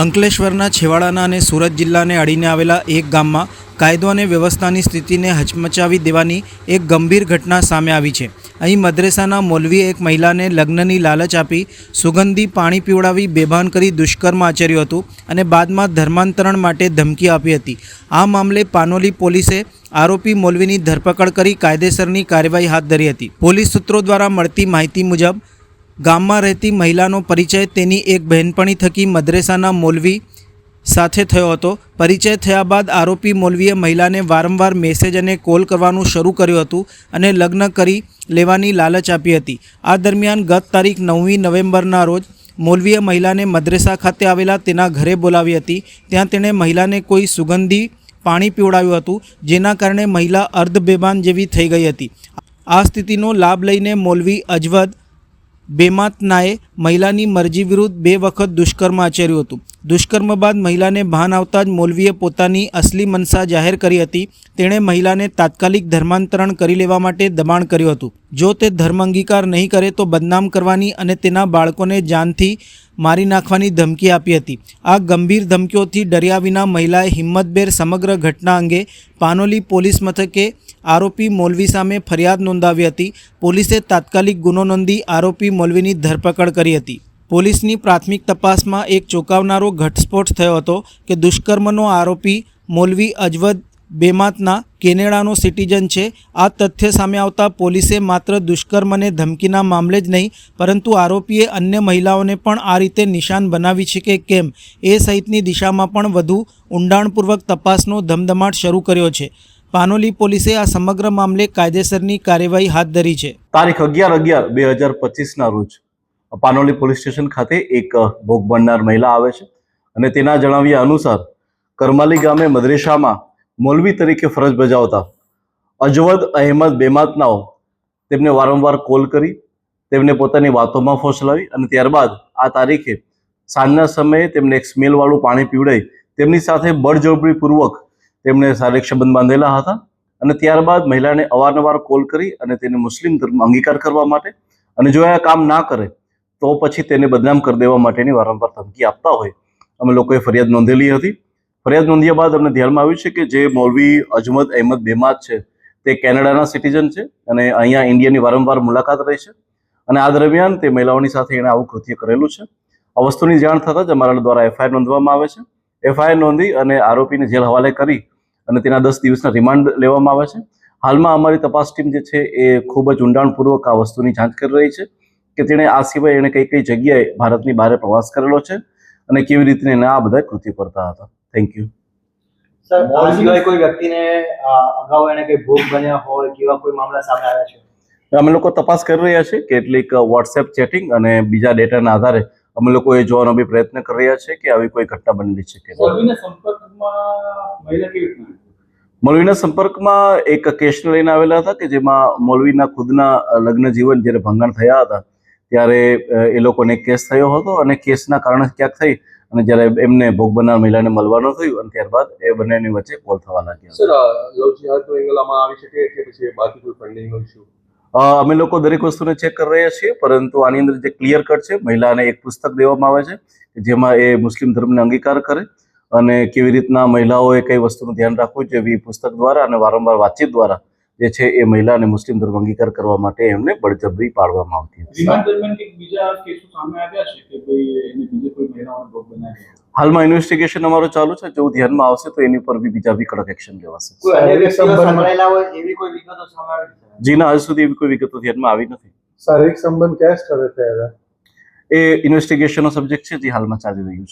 અંકલેશ્વરના છેવાડાના અને સુરત જિલ્લાને અડીને આવેલા એક ગામમાં કાયદો અને વ્યવસ્થાની સ્થિતિને હચમચાવી દેવાની એક ગંભીર ઘટના સામે આવી છે. અહીં મદ્રેસાના મૌલવીએ એક મહિલાને લગ્નની લાલચ આપી સુગંધી પાણી પીવડાવી બેભાન કરી દુષ્કર્મ આચર્યું હતું અને બાદમાં ધર્માંતરણ માટે ધમકી આપી હતી. આ મામલે પાનોલી પોલીસે આરોપી મૌલવીની ધરપકડ કરી કાયદેસરની કાર્યવાહી હાથ ધરી હતી. પોલીસ સૂત્રો દ્વારા મળતી માહિતી મુજબ ગામમાં રહેતી મહિલાનો પરિચય તેની એક બહેનપણી થકી મદ્રેસાના મોલવી સાથે થયો હતો. પરિચય થયા બાદ આરોપી મોલવીએ મહિલાને વારંવાર મેસેજ અને કોલ કરવાનું શરૂ કર્યું હતું અને લગ્ન કરી લેવાની લાલચ આપી હતી. આ દરમિયાન ગત તારીખ નવમી નવેમ્બરના રોજ મોલવીએ મહિલાને મદ્રેસા ખાતે આવેલા તેના ઘરે બોલાવી હતી. ત્યાં તેણે મહિલાને કોઈ સુગંધી પાણી પીવડાવ્યું હતું, જેના કારણે મહિલા અર્ધ બેભાન જેવી થઈ ગઈ હતી. આ સ્થિતિનો લાભ લઈને મોલવી અજવદ બેમાતનાએ મહિલાની મરજી વિરુદ્ધ બે વખત દુષ્કર્મ આચર્યું હતું. દુષ્કર્મ બાદ મહિલાને ભાન આવતા જ મૌલવીએ પોતાની અસલી મનસા જાહેર કરી હતી. તેણે મહિલાને તાત્કાલિક ધર્માંતરણ કરી લેવા માટે દબાણ કર્યું હતું. જો તે ધર્મ અંગીકાર નહીં કરે તો બદનામ કરવાની અને તેના બાળકોને જાનથી મારી નાખવાની ધમકી આપી હતી. આ ગંભીર ધમકીઓથી ડર્યા વિના મહિલાએ હિંમતભેર સમગ્ર ઘટના અંગે પાનોલી પોલીસ મથકે આરોપી મૌલવી સામે ફરિયાદ નોંધાવી હતી. પોલીસે તાત્કાલિક ગુનો નોંધી આરોપી મૌલવીની ધરપકડ કરી હતી. પોલીસની પ્રાથમિક તપાસમાં એક ચોંકાવનારો ઘટસ્ફોટ થયો હતો કે દુષ્કર્મનો આરોપી મોલવી અજવદ બેમાતના કેનેડાનો સિટીઝન છે. આ તથ્ય સામે આવતા પોલીસે માત્ર દુષ્કર્મને ધમકીના મામલે જ નહીં, પરંતુ આરોપીએ અન્ય મહિલાઓને પણ આ રીતે નિશાન બનાવી છે કે કેમ? એ સહિતની દિશામાં પણ વધુ ઊંડાણપૂર્વક તપાસનો ધમધમાટ શરૂ કર્યો છે. પાનોલી પોલીસે આ સમગ્ર મામલે કાયદેસરની કાર્યવાહી હાથ ધરી છે. તારીખ અગિયાર અગિયાર બે હજાર પચીસના રોજ પાનોલી પોલીસ સ્ટેશન ખાતે એક ભોગ બનનાર મહિલા આવે છે. અને તેના જણાવ્યા અનુસાર કરમાલી ગામે મદ્રેસામાં મૌલવી તરીકે ફરજ બજાવતા અજવદ અહેમદ બેમાતનાઓ તેમને વારંવાર કોલ કરી, તેમને પોતાની વાતોમાં ફોસલાવી અને ત્યારબાદ આ તારીખે સાંજના સમયે તેમને એક સ્મેલવાળું પાણી પીવડાવી તેમની સાથે બળજબરીપૂર્વક તેમણે શારીરિક સંબંધ બાંધેલા હતા અને ત્યારબાદ મહિલાને અવારનવાર કોલ કરી અને તેને મુસ્લિમ ધર્મ અંગીકાર કરવા માટે અને જો આ કામ ના કરે તો પછી તેને બદનામ કરી દેવા માટેની વારંવાર ધમકી આપતા હોય. અમે લોકોએ ફરિયાદ નોંધેલી હતી. ફરિયાદ નોંધ્યા બાદ અમને ધ્યાનમાં આવ્યું છે કે જે મૌલવી અજમદ અહેમદ બેમાદ છે, તે કેનેડાના સિટીઝન છે અને અહીંયા ઇન્ડિયાની વારંવાર મુલાકાત રહી છે. અને આ દરમિયાન તે મહિલાઓની સાથે એણે આવું કૃત્ય કરેલું છે. આ વસ્તુની જાણ થતાં જ અમારા દ્વારા એફઆઈઆર નોંધવામાં આવે છે. એફઆઈઆર નોંધી અને આરોપીને જેલ હવાલે કરી અને તેના દસ દિવસના રિમાન્ડ લેવામાં આવે છે. હાલમાં અમારી તપાસ ટીમ જે છે એ ખૂબ જ ઊંડાણપૂર્વક આ વસ્તુની જાંચ કરી રહી છે. કે તેણે આ સિવાય એણે કઈ કઈ જગ્યાએ ભારતની બહાર પ્રવાસ કરેલો છે અને કેવી રીતે એને આ બધા કૃત્ય કરતા હતા? થેન્ક યુ સર સિવાય કોઈ વ્યક્તિને અગાઉ એને કઈ ભોગ બન્યા હોય કેવા કોઈ મામલા સામે આવ્યા છે? અમે લોકો તપાસ કરી રહ્યા છીએ કેટલીક વોટ્સએપ ચેટિંગ અને બીજા ડેટાના આધારે અમે લોકો એ જોવાનો બી પ્રયત્ન કરી રહ્યા છે કે આવી કોઈ ઘટના બનેલી છે કે સંપર્કમાં? મૌલવીના સંપર્કમાં એક કેસને લઈને આવેલા હતા કે જેમાં મૌલવીના ખુદના લગ્ન જીવન જ્યારે ભંગાણ થયા હતા ત્યારે એ લોકોને કેસ થયો હતો અને કેસના કારણે ક્યાંક થઈ અને જ્યારે એમને ભોગ બનનાર મહિલાને મળવાનું થયું અને ત્યારબાદ એ બંનેની વચ્ચે કોલ થવા લાગ્યા. સર લવ જિહાદનો એંગલ આમાં આવી શકે કે પછી બાકી કોઈ ફંડિંગનો ઇસ્યુ અ, અમે લોકો દરેક વસ્તુને ચેક કરી રહ્યા છીએ પરંતુ આની અંદર જે ક્લિયર કટ છે મહિલાને એક પુસ્તક દેવામાં આવે છે જેમાં એ મુસ્લિમ ધર્મને અંગીકાર કરે અને કેવી રીતના મહિલાઓએ કઈ વસ્તુનું ધ્યાન રાખવું જોઈએ પુસ્તક દ્વારા અને વારંવાર વાતચીત દ્વારા જે છે એ મહિલા અને મુસ્લિમ ધર્મ અંગીકાર કરવા માટે એમને બળજબરી પાડવામાં આવતી હતી. રિમાન્ડ દરમિયાન કંઈક બીજા કેસો સામે આવ્યા છે કે ભાઈ એને બીજે કોઈ મહિલાઓને ભોગ બનાવ્યો? હાલમાં ઇન્વેસ્ટિગેશન અમારું ચાલુ છે. જો ધ્યાનમાં આવશે તો એની પર બી બીજા બી કડક એક્શન લેવાશે. જી જીના હજુ સુધી એવી કોઈ વિગતો ધ્યાનમાં આવી નથી. શારીરિક સંબંધ કયા સ્થળે થયા એ ઇન્વેસ્ટિગેશનનો સબ્જેક્ટ છે જે હાલમાં ચાલી રહ્યું છે.